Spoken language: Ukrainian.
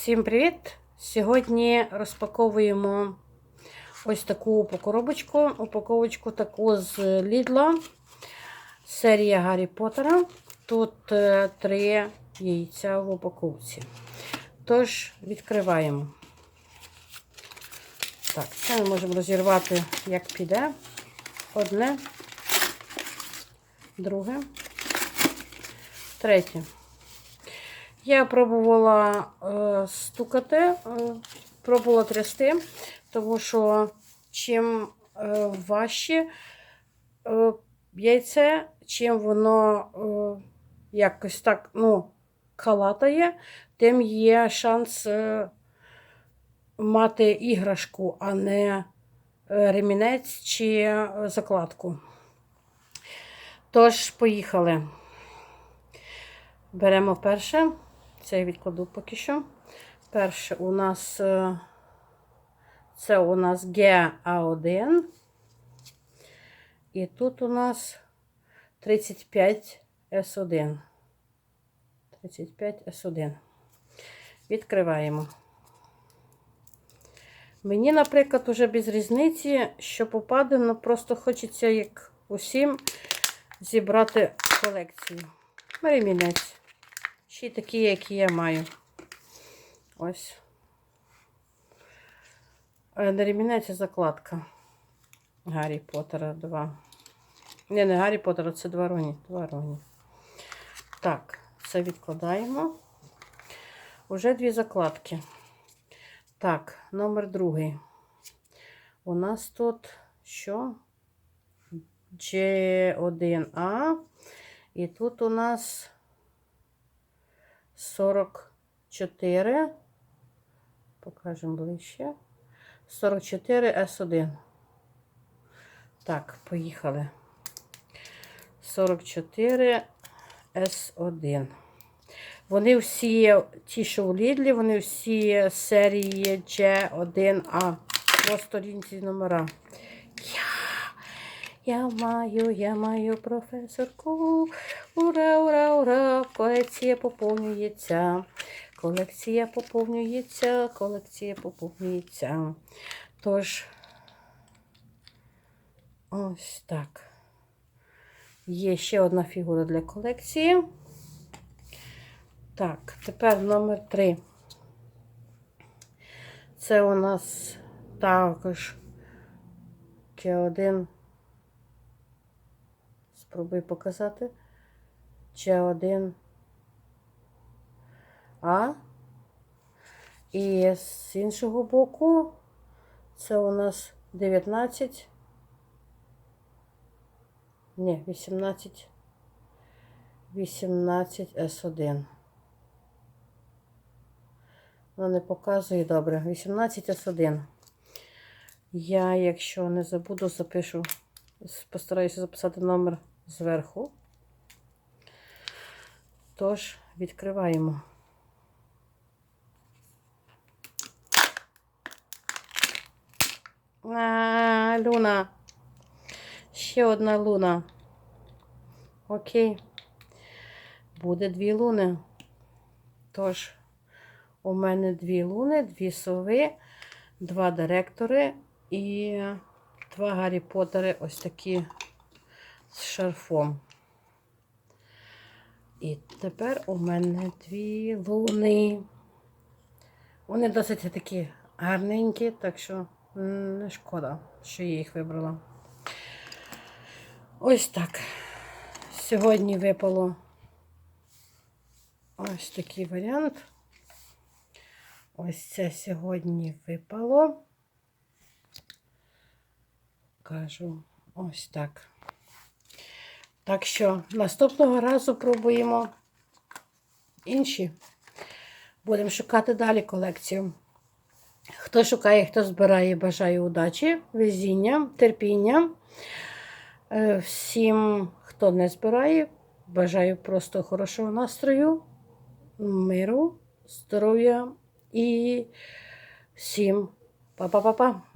Всім привіт! Сьогодні розпаковуємо ось таку упаковочку. Упаковочку таку з Лідла. Серія Гаррі Поттера. Тут е, три яйця в упаковці. Тож, відкриваємо. Так, це ми можемо розірвати, як піде. Одне, друге, третє. Я пробувала е, стукати, е, пробувала трясти, тому що чим е, важче е, яйце, чим воно е, якось так ну, калатає, тим є шанс е, мати іграшку, а не е, ремінець чи е, закладку. Тож, поїхали. Беремо перше. Це я відкладу поки що. Перше у нас е, це у нас ГА1. І тут у нас 35 С1. 35 С1. Відкриваємо. Мені, наприклад, уже без різниці, що попаде, ну просто хочеться, як усім, зібрати колекцію. Ремінець. Ще такі, які я маю. Ось. Е, На ремінець закладка. Гаррі Поттера 2. Не, не Гаррі Поттера, це. Два роні. Так, це відкладаємо. Уже дві закладки. Так, номер другий. У нас тут що? G1A. І тут у нас 44. Покажемо ближче. 44 С1. Так, поїхали. 44 С1. Вони всі, ті, що у Лідлі, вони всі серії G1A. Просто різні номера. Я, я маю, я маю професорку. Ура, ура, ура! Колекція поповнюється. Колекція поповнюється, колекція поповнюється. Тож, ось так. Є ще одна фігура для колекції. Так, тепер номер 3. Це у нас також К1. Спробую показати. Ч1 А. І з іншого боку це у нас 19. Ні, 18. 18 С1. Ну, не показує добре. 18 С1. Я, якщо не забуду, запишу, постараюся записати номер зверху. Тож, відкриваємо. А, Луна. Ще одна луна. Окей. Буде дві луни. Тож, у мене дві луни, дві сови, два директори і два Гаррі Поттери ось такі з шарфом. І тепер у мене дві луни. Вони досить такі гарненькі, так що не шкода, що я їх вибрала. Ось так. Сьогодні випало ось такий варіант. Ось це сьогодні випало. Кажу, ось так. Так що наступного разу пробуємо інші. Будемо шукати далі колекцію. Хто шукає, хто збирає, бажаю удачі, везіння, терпіння. Е, Всім, хто не збирає, бажаю просто хорошого настрою, миру, здоров'я і всім па-па-па-па!